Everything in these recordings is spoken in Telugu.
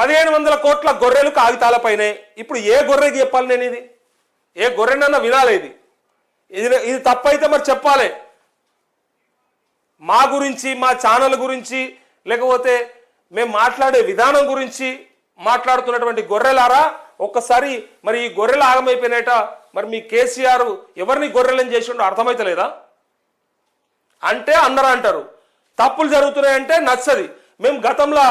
పదిహేను వందల కోట్ల గొర్రెలు కాగితాలపైనే. ఇప్పుడు ఏ గొర్రెకి చెప్పాలి నేను ఇది? ఏ గొర్రెనన్నా వినాలి ఇది? ఇది ఇది తప్పైతే మరి చెప్పాలి. మా గురించి మా ఛానల్ గురించి లేకపోతే మేము మాట్లాడే విధానం గురించి మాట్లాడుతున్నటువంటి గొర్రెలారా ఒక్కసారి మరి ఈ గొర్రెలు ఆగమైపోయినట మరి మీ కేసీఆర్ ఎవరిని గొర్రెలను చేసిండో అర్థమైతలేదా అంటే అందరూ అంటారు. తప్పులు జరుగుతున్నాయంటే నచ్చది. మేము గతంలో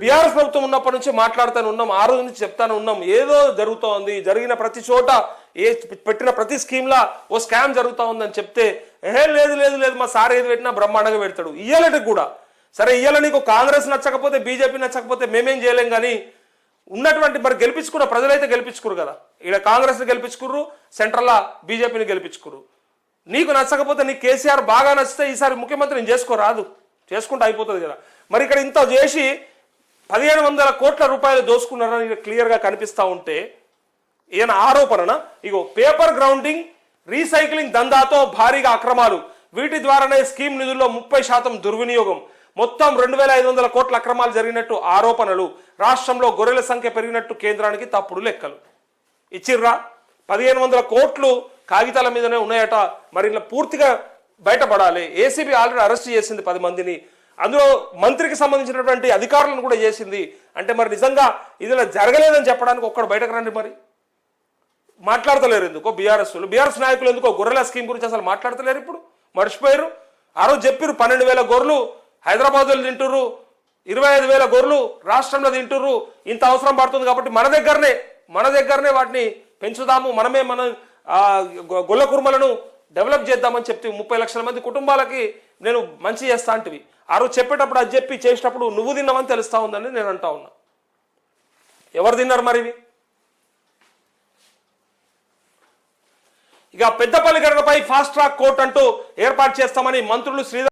బీఆర్ఎస్ ప్రభుత్వం ఉన్నప్పటి నుంచి మాట్లాడుతూనే ఉన్నాం ఆ రోజు నుంచి చెప్తానే ఉన్నాం. ఏదో జరుగుతోంది జరిగిన ప్రతి చోట ఏ పెట్టిన ప్రతి స్కీమ్లా ఓ స్కామ్ జరుగుతూ ఉందని చెప్తే ఏ లేదు లేదు లేదు మా సార్ ఏది పెట్టినా బ్రహ్మాండంగా పెడతాడు. ఇయ్యాలటి కూడా. సరే ఇయ్యాల నీకు కాంగ్రెస్ నచ్చకపోతే బీజేపీ నచ్చకపోతే మేమేం చేయలేం కానీ ఉన్నటువంటి మరి గెలిపించుకున్న ప్రజలైతే గెలిపించుకురు కదా. ఇక్కడ కాంగ్రెస్ని గెలిపించుకుర్రు సెంట్రల్లా బీజేపీని గెలిపించుకురు నీకు నచ్చకపోతే నీ కేసీఆర్ బాగా నచ్చితే ఈసారి ముఖ్యమంత్రిని చేసుకోరాదు చేసుకుంటే అయిపోతుంది కదా. మరి ఇక్కడ ఇంత చేసి పదిహేను వందల కోట్ల రూపాయలు దోసుకున్నారని క్లియర్గా కనిపిస్తూ ఉంటే ఈయన ఆరోపణన? ఇగో పేపర్ గ్రౌండింగ్ రీసైక్లింగ్ దందాతో భారీగా అక్రమాలు. వీటి ద్వారానే స్కీమ్ నిధుల్లో ముప్పై శాతం దుర్వినియోగం. మొత్తం రెండు వేల ఐదు వందల కోట్ల అక్రమాలు జరిగినట్టు ఆరోపణలు. రాష్ట్రంలో గొర్రెల సంఖ్య పెరిగినట్టు కేంద్రానికి తప్పుడు లెక్కలు. ఇచ్చిర్రా? పదిహేను వందల కోట్లు కాగితాల మీదనే ఉన్నాయట. మరి ఇలా పూర్తిగా బయటపడాలి. ఏసీబీ ఆల్రెడీ అరెస్ట్ చేసింది పది మందిని. అందులో మంత్రికి సంబంధించినటువంటి అధికారులను కూడా చేసింది. అంటే మరి నిజంగా ఇదిలా జరగలేదని చెప్పడానికి ఒక్కడు బయటకు రండి మరి. మాట్లాడతలేరు ఎందుకో బీఆర్ఎస్ బీఆర్ఎస్ నాయకులు ఎందుకో గొర్రెల స్కీమ్ గురించి అసలు మాట్లాడతలేరు ఇప్పుడు. మర్చిపోయారు. ఆ రోజు చెప్పారు పన్నెండు వేల గొర్రెలు హైదరాబాద్లో తింటుర్రు ఇరవై ఐదు వేల గొర్రెలు రాష్ట్రంలో తింటుర్రు ఇంత అవసరం పడుతుంది కాబట్టి మన దగ్గరనే మన దగ్గరనే వాటిని పెంచుదాము. మనమే మన గొల్ల కుర్మలను డెవలప్ చేద్దామని చెప్తే ముప్పై లక్షల మంది కుటుంబాలకి నేను మంచి చేస్తా అంటివి. ఆ రోజు చెప్పేటప్పుడు అది చెప్పి చేసేటప్పుడు నువ్వు తిన్నావని తెలుస్తా ఉందని నేను అంటా ఉన్నా. ఎవరు తిన్నారు మరి ఇవి? ఇక పెద్దపల్లి గడపై ఫాస్ట్ ట్రాక్ కోర్టు అంటూ ఏర్పాటు చేస్తామని మంత్రులు శ్రీధర్